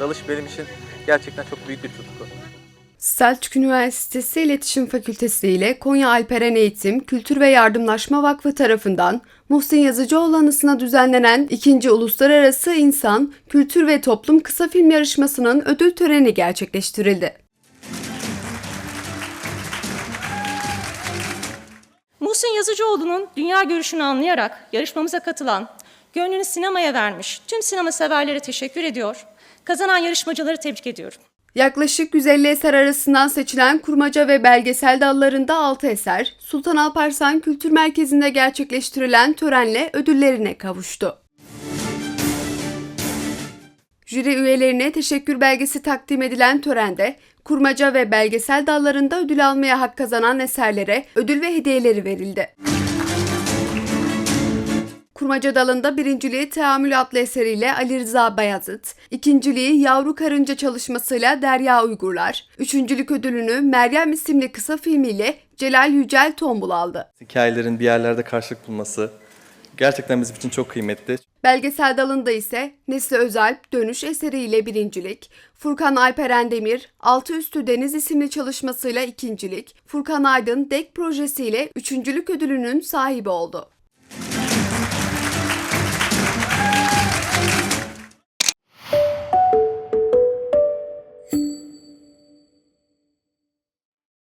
Dalış benim için gerçekten çok büyük bir tutku. Selçuk Üniversitesi İletişim Fakültesi ile Konya Alperen Eğitim, Kültür ve Yardımlaşma Vakfı tarafından Muhsin Yazıcıoğlu anısına düzenlenen 2. Uluslararası İnsan, Kültür ve Toplum Kısa Film Yarışması'nın ödül töreni gerçekleştirildi. Muhsin Yazıcıoğlu'nun dünya görüşünü anlayarak yarışmamıza katılan, gönlünü sinemaya vermiş tüm sinema severlere teşekkür ediyor. Kazanan yarışmacıları tebrik ediyorum. Yaklaşık 150 eser arasından seçilen kurmaca ve belgesel dallarında 6 eser, Sultan Alparslan Kültür Merkezi'nde gerçekleştirilen törenle ödüllerine kavuştu. Jüri üyelerine teşekkür belgesi takdim edilen törende, kurmaca ve belgesel dallarında ödül almaya hak kazanan eserlere ödül ve hediyeleri verildi. Kurmaca dalında birinciliği Teamül adlı eseriyle Ali Rıza Bayazıt, ikinciliği Yavru Karınca çalışmasıyla Derya Uygurlar, üçüncülük ödülünü Meryem isimli kısa filmiyle Celal Yücel Tombul aldı. Hikayelerin bir yerlerde karşılık bulması gerçekten bizim için çok kıymetli. Belgesel dalında ise Nesli Özalp Dönüş eseriyle birincilik, Furkan Alperen Demir Altı Üstü Deniz isimli çalışmasıyla ikincilik, Furkan Aydın Dek projesiyle üçüncülük ödülünün sahibi oldu.